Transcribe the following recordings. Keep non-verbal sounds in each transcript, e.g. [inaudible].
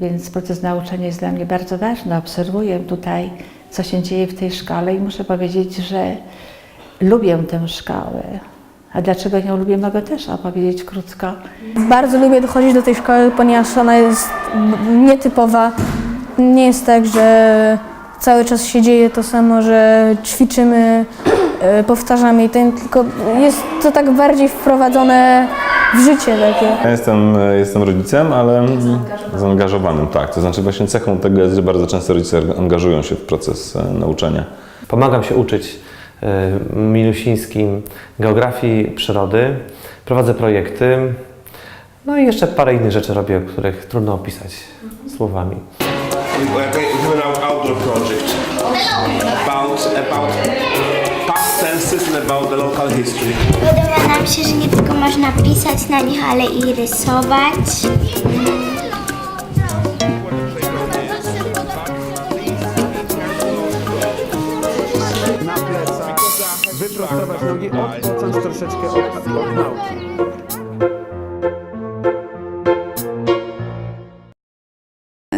więc proces nauczania jest dla mnie bardzo ważny. Obserwuję tutaj, co się dzieje w tej szkole i muszę powiedzieć, że lubię tę szkołę. A dlaczego ją lubię, mogę też opowiedzieć krótko. Bardzo lubię dochodzić do tej szkoły, ponieważ ona jest nietypowa. Nie jest tak, że cały czas się dzieje to samo, że ćwiczymy, e, powtarzamy i ten, tylko jest to tak bardziej wprowadzone w życie takie. Ja jestem, jestem rodzicem, ale zaangażowanym, tak. To znaczy właśnie cechą tego jest, że bardzo często rodzice angażują się w proces e, nauczania. Pomagam się uczyć y, Milusińskim geografii przyrody, prowadzę projekty, no i jeszcze parę innych rzeczy robię, których trudno opisać słowami. We're doing our outdoor project about about about the local history. Podoba nam się, że nie tylko można pisać na nich, ale i rysować. na plecach, wyprostować nogi, odpocząć troszeczkę od, od nauki.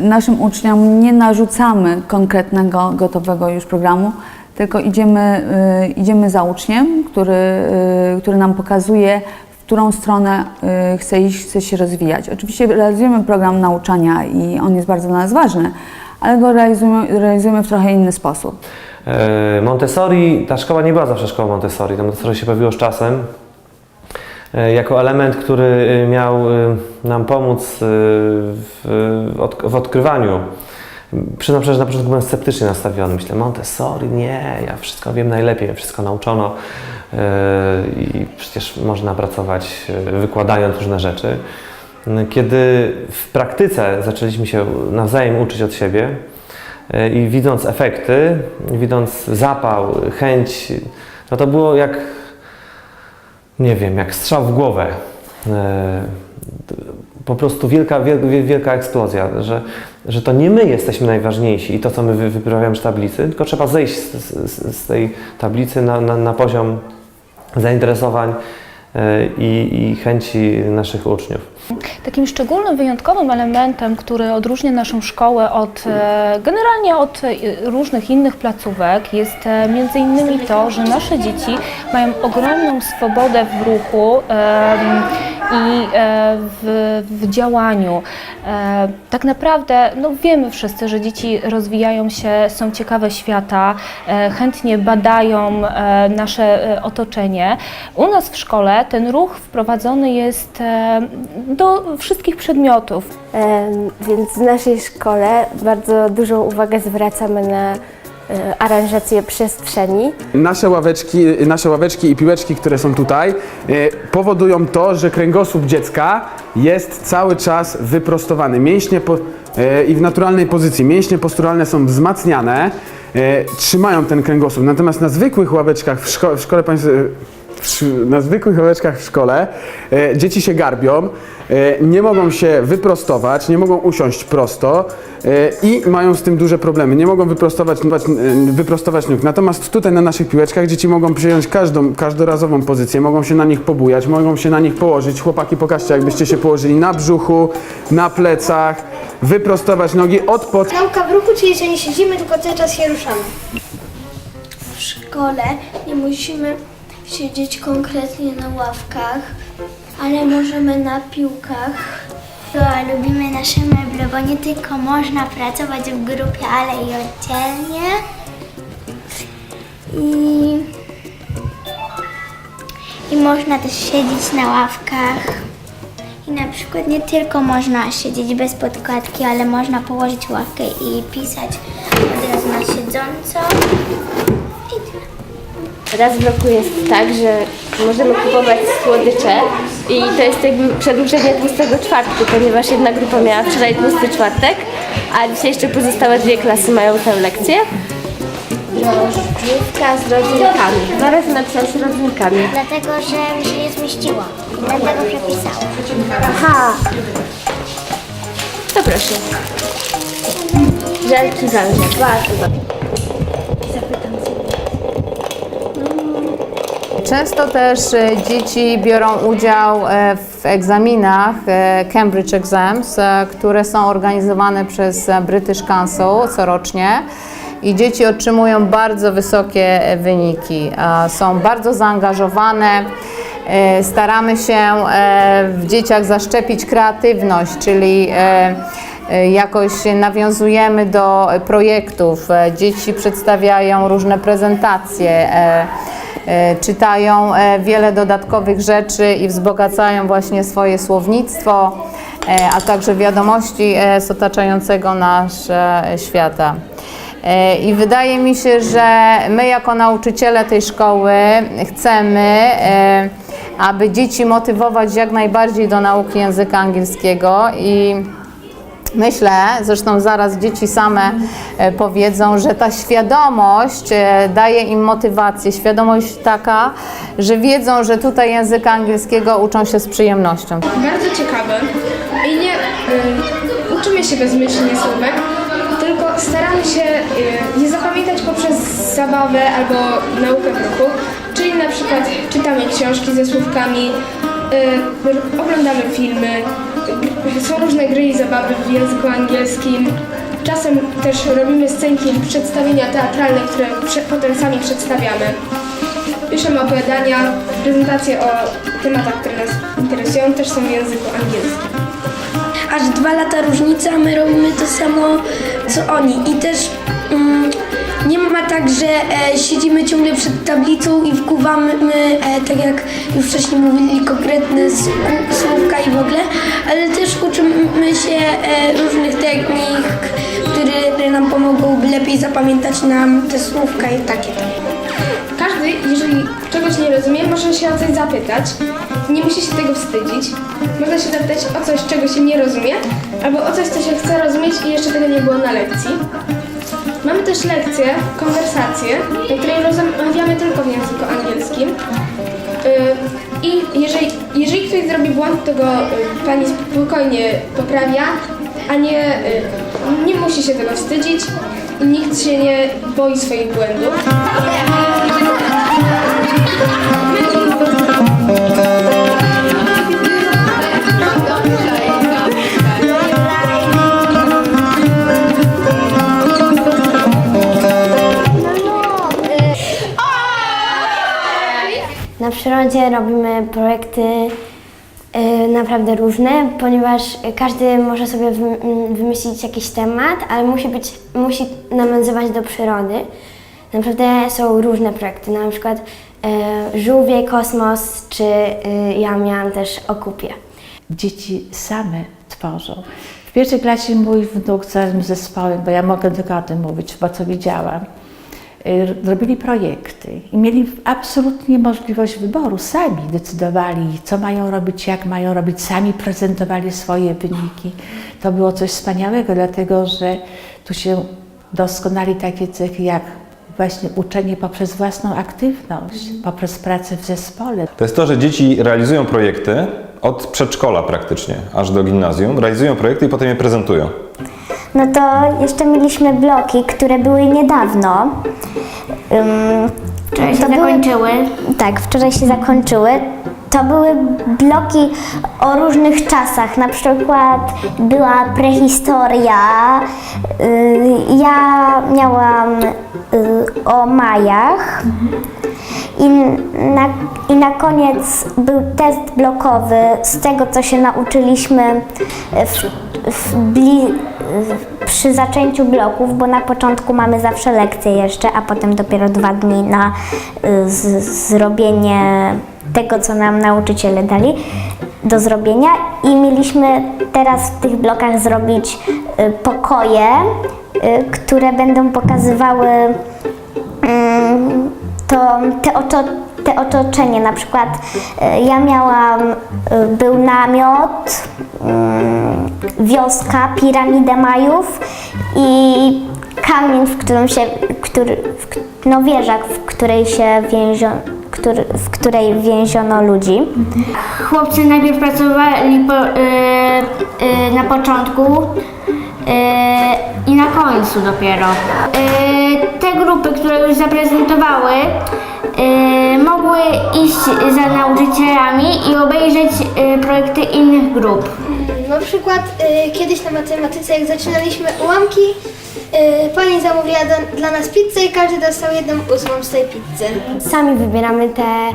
Naszym uczniom nie narzucamy konkretnego, gotowego już programu, tylko idziemy, y, idziemy za uczniem, który, y, który nam pokazuje, w którą stronę y, chce iść, chce się rozwijać. Oczywiście realizujemy program nauczania i on jest bardzo dla nas ważny, ale go realizujemy, realizujemy w trochę inny sposób. E, Montessori, ta szkoła nie była zawsze szkołą Montessori, to Montessori się pojawiło z czasem. e, Jako element, który miał nam pomóc w odkrywaniu. Przyznam że na początku byłem sceptycznie nastawiony. Myślę, Montessori, nie, ja wszystko wiem najlepiej, mnie wszystko nauczono e, i przecież można pracować e, wykładając różne rzeczy. Kiedy w praktyce zaczęliśmy się nawzajem uczyć od siebie, i widząc efekty, widząc zapał, chęć, no to było jak, nie wiem, jak strzał w głowę. Po prostu wielka, wiel- wielka eksplozja, że, że to nie my jesteśmy najważniejsi i to, co my wy- wyprawiamy z tablicy, tylko trzeba zejść z, z, z tej tablicy na, na, na poziom zainteresowań e, i, i chęci naszych uczniów. Takim szczególnym, wyjątkowym elementem, który odróżnia naszą szkołę od e, generalnie od e, różnych innych placówek jest między innymi to, że nasze dzieci mają ogromną swobodę w ruchu i e, w, w działaniu. E, Tak naprawdę no wiemy wszyscy, że dzieci rozwijają się, są ciekawe świata, e, chętnie badają nasze otoczenie. U nas w szkole ten ruch wprowadzony jest do wszystkich przedmiotów. Więc w naszej szkole bardzo dużą uwagę zwracamy na aranżację przestrzeni. Nasze ławeczki, nasze ławeczki i piłeczki, które są tutaj, e, powodują to, że kręgosłup dziecka jest cały czas wyprostowany. Mięśnie po, e, i w naturalnej pozycji. Mięśnie posturalne są wzmacniane, e, trzymają ten kręgosłup. Natomiast na zwykłych ławeczkach w, szko- w szkole państw- w sz- na zwykłych ławeczkach w szkole e, dzieci się garbią, e, nie mogą się wyprostować, nie mogą usiąść prosto e, i mają z tym duże problemy. Nie mogą wyprostować, wyprostować nóg. Natomiast tutaj na naszych piłeczkach dzieci mogą przyjąć każdą, każdorazową pozycję, mogą się na nich pobujać, mogą się na nich położyć. Chłopaki, pokażcie, jakbyście się położyli na brzuchu, na plecach, wyprostować nogi, odpocząć. Nauka w ruchu, czyli że nie siedzimy, tylko cały czas się ruszamy. W szkole nie musimy siedzieć konkretnie na ławkach, ale możemy na piłkach. To lubimy nasze meble, bo nie tylko można pracować w grupie, ale i oddzielnie. I, I można też siedzieć na ławkach. I na przykład nie tylko można siedzieć bez podkładki, ale można położyć ławkę i pisać od razu na siedząco. Raz w roku jest tak, że możemy kupować słodycze i to jest jakby przedłużenie tłustego czwartku, ponieważ jedna grupa miała wczoraj tłusty czwartek, a dzisiaj jeszcze pozostałe dwie klasy mają tę lekcję. Drożdżówka z rodzynkami. Dwa razy napisałam z rodzynkami. Dlatego, że mi się nie zmieściło. Dlatego przepisałam. Aha! To proszę. Żelki zależy. Bardzo dobrze. Często też e, dzieci biorą udział e, w egzaminach e, Cambridge Exams, które są organizowane przez British Council corocznie. I dzieci otrzymują bardzo wysokie wyniki. Są bardzo zaangażowane. Staramy się w dzieciach zaszczepić kreatywność, czyli jakoś nawiązujemy do projektów. Dzieci przedstawiają różne prezentacje. E, czytają e, wiele dodatkowych rzeczy i wzbogacają właśnie swoje słownictwo, e, a także wiadomości z otaczającego nas świata. I wydaje mi się, że my jako nauczyciele tej szkoły chcemy, aby dzieci motywować jak najbardziej do nauki języka angielskiego i Myślę, zresztą zaraz dzieci same e, powiedzą, że ta świadomość e, daje im motywację, świadomość taka, że wiedzą, że tutaj języka angielskiego uczą się z przyjemnością. bardzo ciekawe. I nie y, uczymy się bezmyślnie słówek, tylko staramy się y, je zapamiętać poprzez zabawę albo naukę w ruchu, czyli na przykład czytamy książki ze słówkami, y, oglądamy filmy, są różne gry i zabawy w języku angielskim. Czasem też robimy scenki przedstawienia teatralne, które prze, potem sami przedstawiamy. Piszemy opowiadania, prezentacje o tematach, które nas interesują, też są w języku angielskim. Aż dwa lata różnica, my robimy to samo co oni. I też mm, nie ma tak, że e, siedzimy ciągle przed tablicą i wkuwamy, e, tak jak już wcześniej mówili, konkretne słó- słówka i w ogóle, ale też uczymy się e, różnych technik, które nam pomogą lepiej zapamiętać nam te słówka i takie tam. Każdy, jeżeli czegoś nie rozumie, może się o coś zapytać. Nie musi się tego wstydzić. Można się zapytać o coś, czego się nie rozumie, albo o coś, co się chce rozumieć i jeszcze tego nie było na lekcji. Mamy też lekcję, konwersację, na której rozmawiamy tylko w języku angielskim. Yy, I jeżeli, jeżeli ktoś zrobi błąd, to go y, pani spokojnie poprawia, a nie, y, nie musi się tego wstydzić nikt się nie boi swoich błędów. Przyrodzie robimy projekty y, naprawdę różne, ponieważ każdy może sobie wy- m, wymyślić jakiś temat, ale musi, być, musi nawiązywać do przyrody. Naprawdę są różne projekty, na przykład y, żółwie, kosmos, czy y, ja miałam też o kupie. Dzieci same tworzą. W pierwszej klasie mój wnuk z całym zespołem, bo ja mogę tylko o tym mówić, bo co widziałam, robili projekty i mieli absolutnie możliwość wyboru. Sami decydowali, co mają robić, jak mają robić, sami prezentowali swoje wyniki. To było coś wspaniałego, dlatego że tu się doskonali takie cechy jak właśnie uczenie poprzez własną aktywność, poprzez pracę w zespole. To jest to, że dzieci realizują projekty od przedszkola praktycznie, aż do gimnazjum. Realizują projekty i potem je prezentują. No to jeszcze mieliśmy bloki, które były niedawno. Um, wczoraj się zakończyły. tak, wczoraj się zakończyły. To były bloki o różnych czasach. Na przykład była prehistoria. y, Ja miałam y, o Majach. I na, I na koniec był test blokowy z tego, co się nauczyliśmy w, w bli, przy zaczęciu bloków, bo na początku mamy zawsze lekcje jeszcze, a potem dopiero dwa dni na z, zrobienie tego, co nam nauczyciele dali do zrobienia. I mieliśmy teraz w tych blokach zrobić y, pokoje, y, które będą pokazywały mm, to te, oto, te otoczenie, na przykład e, ja miałam, e, był namiot, mm, wioska, piramidę Majów i kamień, w którym się, który, no wieża, w której się więzio, który, w której więziono ludzi. Chłopcy najpierw pracowali po, e, e, na początku i na końcu dopiero. E, te grupy które już zaprezentowały, y, mogły iść za nauczycielami i obejrzeć projekty innych grup. Na przykład kiedyś na matematyce, jak zaczynaliśmy ułamki, pani zamówiła do, dla nas pizzę i każdy dostał jedną ósmą z tej pizzy. Sami wybieramy te,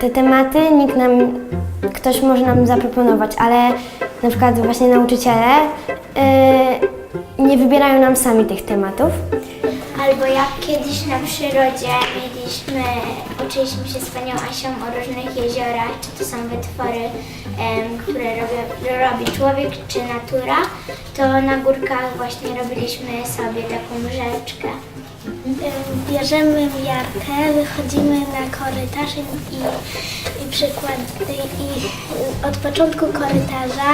te tematy, nikt nam, ktoś może nam zaproponować, ale na przykład właśnie nauczyciele y, nie wybierają nam sami tych tematów. Albo jak kiedyś na przyrodzie mieliśmy, uczyliśmy się z panią Asią o różnych jeziorach, czy to są wytwory, które robi, robi człowiek, czy natura, to na górkach właśnie robiliśmy sobie taką rzeczkę. Bierzemy miarkę, wychodzimy na korytarz i, i przykład i od początku korytarza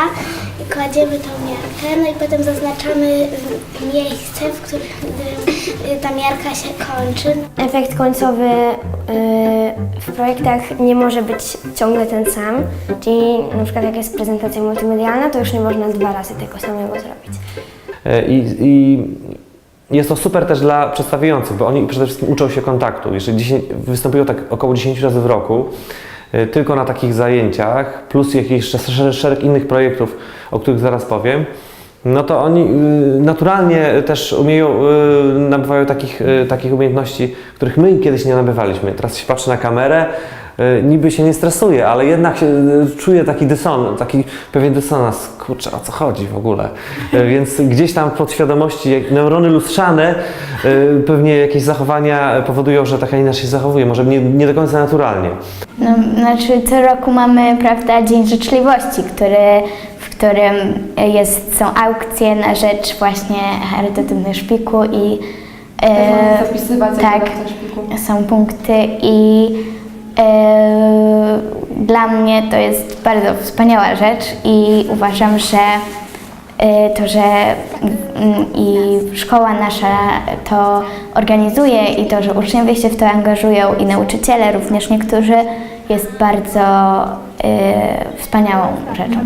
kładziemy tą miarkę, no i potem zaznaczamy miejsce, w którym ta miarka się kończy. Efekt końcowy y, w projektach nie może być ciągle ten sam, czyli na przykład jak jest prezentacja multimedialna, to już nie można dwa razy tego samego zrobić. E, I, I jest to super też dla przedstawiających, bo oni przede wszystkim uczą się kontaktu. Jeżeli 10, występują tak około 10 razy w roku, e, tylko na takich zajęciach, plus jakiś szereg, innych projektów, o których zaraz powiem, no to oni y, naturalnie też umieją, y, nabywają takich, y, takich umiejętności, których my kiedyś nie nabywaliśmy. Teraz się patrzy na kamerę, y, niby się nie stresuje, ale jednak się y, czuje taki dysonans, taki pewien dysonans. Kurczę, o co chodzi w ogóle? Y, Więc gdzieś tam w podświadomości jak neurony lustrzane pewnie jakieś zachowania powodują, że taka inaczej się zachowuje, może nie, nie do końca naturalnie. No, znaczy co roku mamy, prawda, Dzień Życzliwości, który, w którym jest, są aukcje na rzecz właśnie charytatywnych szpiku i e, zapisywać tak, są punkty i e, dla mnie to jest bardzo wspaniała rzecz i uważam, że e, to, że mm, i szkoła nasza to organizuje i to, że uczniowie się w to angażują i nauczyciele również niektórzy jest bardzo e, wspaniałą rzeczą.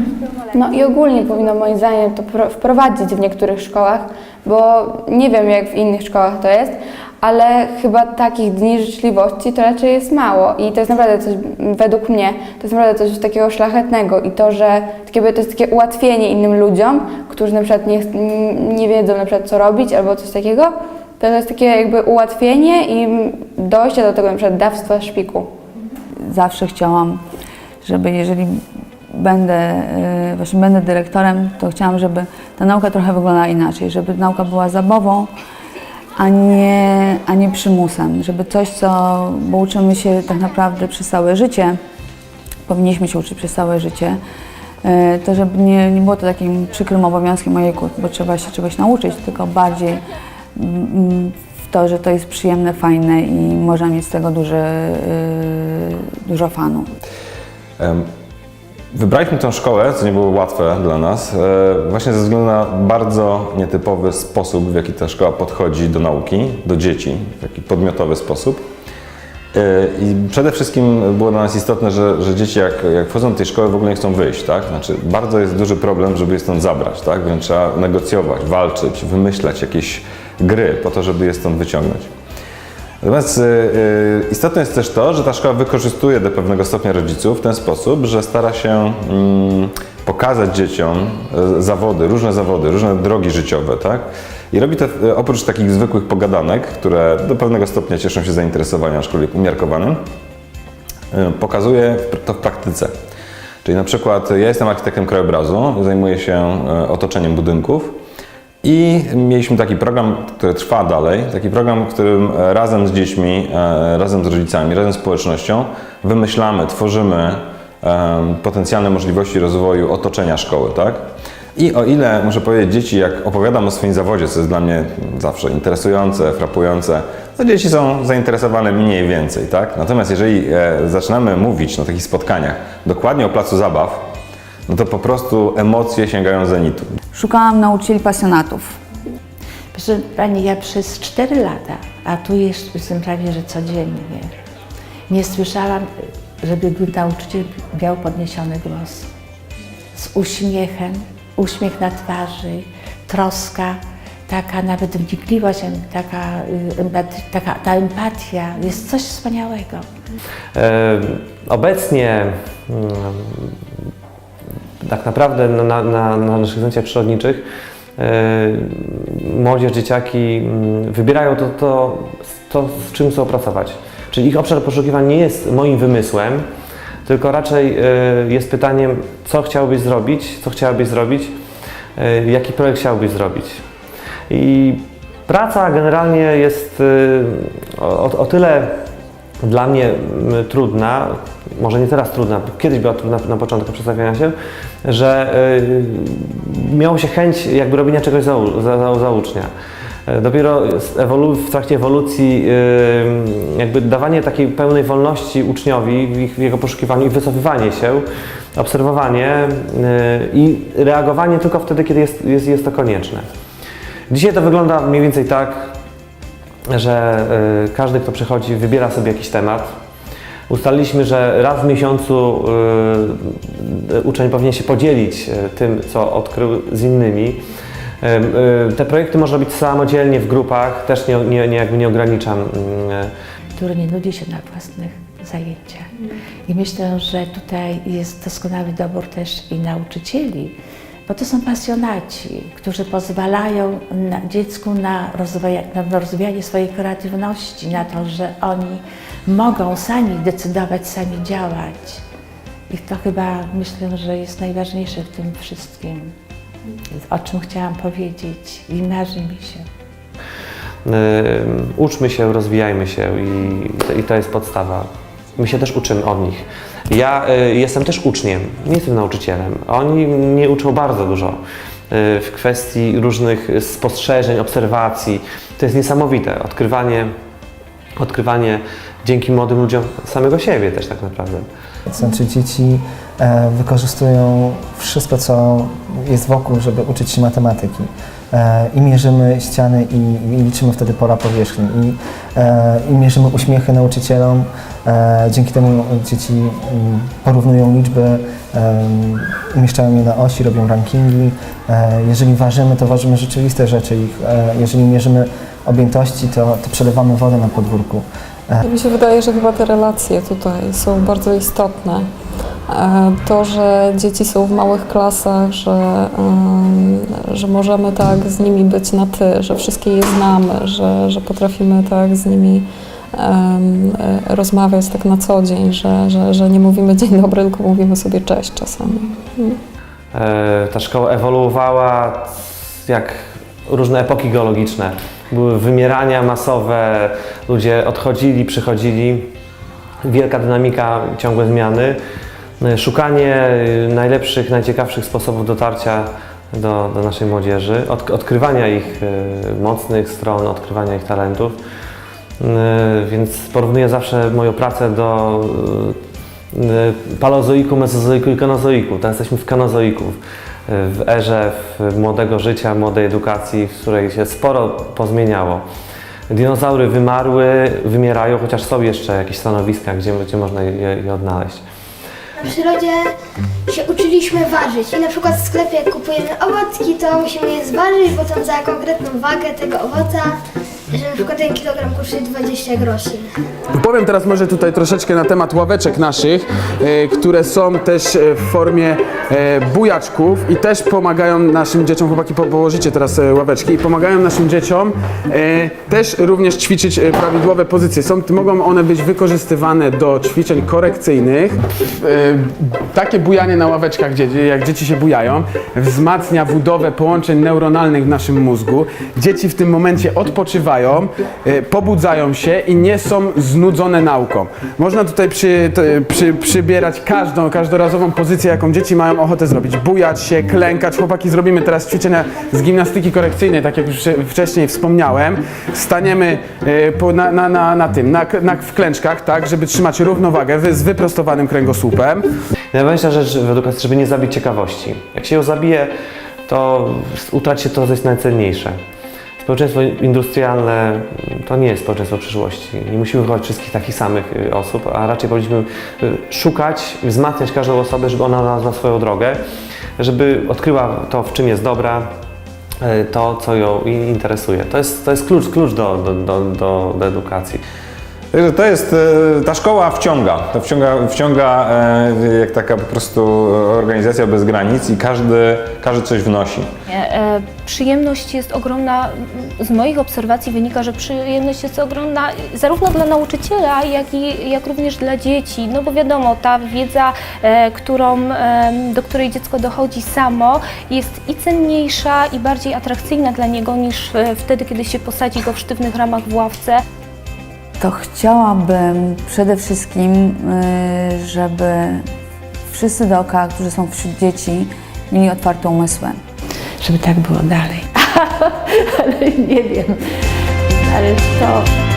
No i ogólnie powinno moim zdaniem to pro- wprowadzić w niektórych szkołach, bo nie wiem jak w innych szkołach to jest, ale chyba takich dni życzliwości to raczej jest mało i to jest naprawdę coś, według mnie, to jest naprawdę coś takiego szlachetnego i to, że takie, to jest takie ułatwienie innym ludziom, którzy na przykład nie, nie wiedzą na przykład co robić albo coś takiego, to jest takie jakby ułatwienie i dojście do tego na przykład dawstwa szpiku. zawsze chciałam, żeby jeżeli będę, y, właśnie będę dyrektorem, to chciałam, żeby ta nauka trochę wyglądała inaczej, żeby nauka była zabawą, a nie, a nie przymusem, żeby coś, co, bo uczymy się tak naprawdę przez całe życie, powinniśmy się uczyć przez całe życie, y, to żeby nie, nie było to takim przykrym obowiązkiem, ojejku, bo trzeba się czegoś nauczyć, tylko bardziej mm, w to, że to jest przyjemne, fajne i można mieć z tego duży, y, dużo fanu. Em, Wybraliśmy tę szkołę, co nie było łatwe dla nas, e, właśnie ze względu na bardzo nietypowy sposób, w jaki ta szkoła podchodzi do nauki, do dzieci, w taki podmiotowy sposób. E, I przede wszystkim było dla nas istotne, że, że dzieci jak, jak wchodzą do tej szkoły w ogóle nie chcą wyjść, tak? Znaczy bardzo jest duży problem, żeby je stąd zabrać, tak? Więc trzeba negocjować, walczyć, wymyślać jakieś gry po to, żeby je stąd wyciągnąć. Natomiast y, y, istotne jest też to, że ta szkoła wykorzystuje do pewnego stopnia rodziców w ten sposób, że stara się mm, pokazać dzieciom y, zawody, różne zawody, różne drogi życiowe, tak? I robi to oprócz takich zwykłych pogadanek, które do pewnego stopnia cieszą się zainteresowaniem, aczkolwiek umiarkowanym, pokazuje to w praktyce. Czyli na przykład ja jestem architektem krajobrazu, zajmuję się otoczeniem budynków i mieliśmy taki program, który trwa dalej, taki program, w którym e, razem z dziećmi, e, razem z rodzicami, razem z społecznością wymyślamy, tworzymy em, potencjalne możliwości rozwoju otoczenia szkoły, tak? I o ile, muszę powiedzieć, dzieci, jak opowiadam o swoim zawodzie, co jest dla mnie zawsze interesujące, frapujące, to dzieci są zainteresowane mniej więcej, tak? Natomiast jeżeli e, zaczynamy mówić na takich spotkaniach dokładnie o placu zabaw, no to po prostu emocje sięgają zenitu. Szukałam nauczycieli pasjonatów. Proszę Pani, ja przez 4 lata, a tu jest, jestem prawie że codziennie, nie słyszałam, żeby był nauczyciel miał podniesiony głos. Z uśmiechem, uśmiech na twarzy, troska. taka nawet wnikliwość, taka, y, taka ta empatia jest coś wspaniałego. E, Obecnie mm, tak naprawdę na, na, na na naszych zajęciach przyrodniczych e, młodzież, dzieciaki mm, wybierają to, to, to, z czym chcą pracować. Czyli ich obszar poszukiwań nie jest moim wymysłem, tylko raczej e, jest pytaniem, co chciałbyś zrobić, co chciałabyś zrobić, e, jaki projekt chciałbyś zrobić. I praca generalnie jest o, o tyle dla mnie trudna, może nie teraz trudna, kiedyś była trudna na początku przedstawiania się, że y, miało się chęć jakby robienia czegoś za, u- za, za. Y, Dopiero w trakcie ewolucji y, jakby dawanie takiej pełnej wolności uczniowi w, ich, w jego poszukiwaniu i wycofywanie się, obserwowanie y, i reagowanie tylko wtedy, kiedy jest, jest, jest to konieczne. Dzisiaj to wygląda mniej więcej tak, że y, każdy, kto przychodzi, wybiera sobie jakiś temat. Ustaliliśmy, że raz w miesiącu y, y, uczeń powinien się podzielić y, tym, co odkrył z innymi. Te projekty można robić samodzielnie w grupach, też nie, nie, nie, jakby nie ograniczam. y, który nie nudzi się na własnych zajęciach. I myślę, że tutaj jest doskonały dobór też i nauczycieli, bo to są pasjonaci, którzy pozwalają na, dziecku na, rozwoja, na rozwijanie swojej kreatywności, na to, że oni mogą sami decydować, sami działać. I to chyba myślę, że jest najważniejsze w tym wszystkim, o czym chciałam powiedzieć i marzy mi się. Uczmy się, rozwijajmy się i, i to jest podstawa. My się też uczymy od nich. Ja y, jestem też uczniem, nie jestem nauczycielem. Oni mnie uczą bardzo dużo y, w kwestii różnych spostrzeżeń, obserwacji. To jest niesamowite. Odkrywanie, odkrywanie dzięki młodym ludziom samego siebie też tak naprawdę. Znaczy dzieci e, wykorzystują wszystko, co jest wokół, żeby uczyć się matematyki. E, I mierzymy ściany i, i liczymy wtedy pola powierzchni. I, e, I mierzymy uśmiechy nauczycielom. E, dzięki temu dzieci mm, porównują liczby, umieszczają je na osi, robią rankingi. Jeżeli ważymy, to ważymy rzeczywiste rzeczy. Ich, jeżeli mierzymy objętości, to, to przelewamy wodę na podwórku. Mi się wydaje, że chyba te relacje tutaj są bardzo istotne. E, To, że dzieci są w małych klasach, że, że możemy tak z nimi być na ty, że wszystkie je znamy, że, że potrafimy tak z nimi e, rozmawiać tak na co dzień, że, że, że nie mówimy dzień dobry, tylko mówimy sobie cześć czasami. Mm. E, Ta szkoła ewoluowała jak różne epoki geologiczne. Były wymierania masowe, ludzie odchodzili, przychodzili, wielka dynamika, ciągłe zmiany. E, Szukanie e, najlepszych, najciekawszych sposobów dotarcia do, do naszej młodzieży, od, odkrywania ich e, mocnych stron, odkrywania ich talentów. Więc porównuję zawsze moją pracę do paleozoiku, mezozoiku i kenozoiku. Teraz jesteśmy w kenozoiku, w erze w młodego życia, młodej edukacji, w której się sporo pozmieniało. Dinozaury wymarły, wymierają, chociaż są jeszcze jakieś stanowiska, gdzie, gdzie można je, je odnaleźć. W przyrodzie się uczyliśmy ważyć i na przykład w sklepie jak kupujemy owocki, to musimy je zważyć, bo tam za konkretną wagę tego owoca, że na przykład ten kilogram kosztuje 20 groszy. Powiem teraz może tutaj troszeczkę na temat ławeczek naszych, e, które są też e, w formie e, bujaczków i też pomagają naszym dzieciom, chłopaki po, położycie teraz ławeczki, i pomagają naszym dzieciom też również ćwiczyć prawidłowe pozycje. Są, mogą one być wykorzystywane do ćwiczeń korekcyjnych. Takie bujanie na ławeczkach, jak dzieci się bujają, wzmacnia budowę połączeń neuronalnych w naszym mózgu. Dzieci w tym momencie odpoczywają, e, pobudzają się i nie są znudzone nauką. Można tutaj przy, przy, przybierać każdą, każdorazową pozycję, jaką dzieci mają ochotę zrobić. Bujać się, klękać. Chłopaki, zrobimy teraz ćwiczenia z gimnastyki korekcyjnej, tak jak już wcześniej wspomniałem. Staniemy e, na, na, na, na tym, na, na, w klęczkach, tak, żeby trzymać równowagę z wyprostowanym kręgosłupem. Najważniejsza rzecz w edukacji, żeby nie zabić ciekawości. Jak się ją zabije, to utraci to, co jest najcenniejsze. Społeczeństwo industrialne to nie jest społeczeństwo przyszłości. Nie musimy wychować wszystkich takich samych y, osób, a raczej powinniśmy y, szukać, wzmacniać każdą osobę, żeby ona znalazła swoją drogę, żeby odkryła to, w czym jest dobra e, to, co ją interesuje. To jest, to jest klucz, klucz do, do, do, do edukacji. Także to jest, e, ta szkoła wciąga, to wciąga, wciąga e, jak taka po prostu organizacja bez granic i każdy, każdy coś wnosi. E, Przyjemność jest ogromna, z moich obserwacji wynika, że przyjemność jest ogromna zarówno dla nauczyciela, jak i jak również dla dzieci. No bo wiadomo, ta wiedza, e, którą, e, do której dziecko dochodzi samo, jest i cenniejsza, i bardziej atrakcyjna dla niego niż e, wtedy, kiedy się posadzi go w sztywnych ramach w ławce. To chciałabym przede wszystkim, y, żeby wszyscy dookoła, którzy są wśród dzieci, mieli otwarte umysły. Żeby tak było dalej. [laughs] Ale nie wiem. Ale to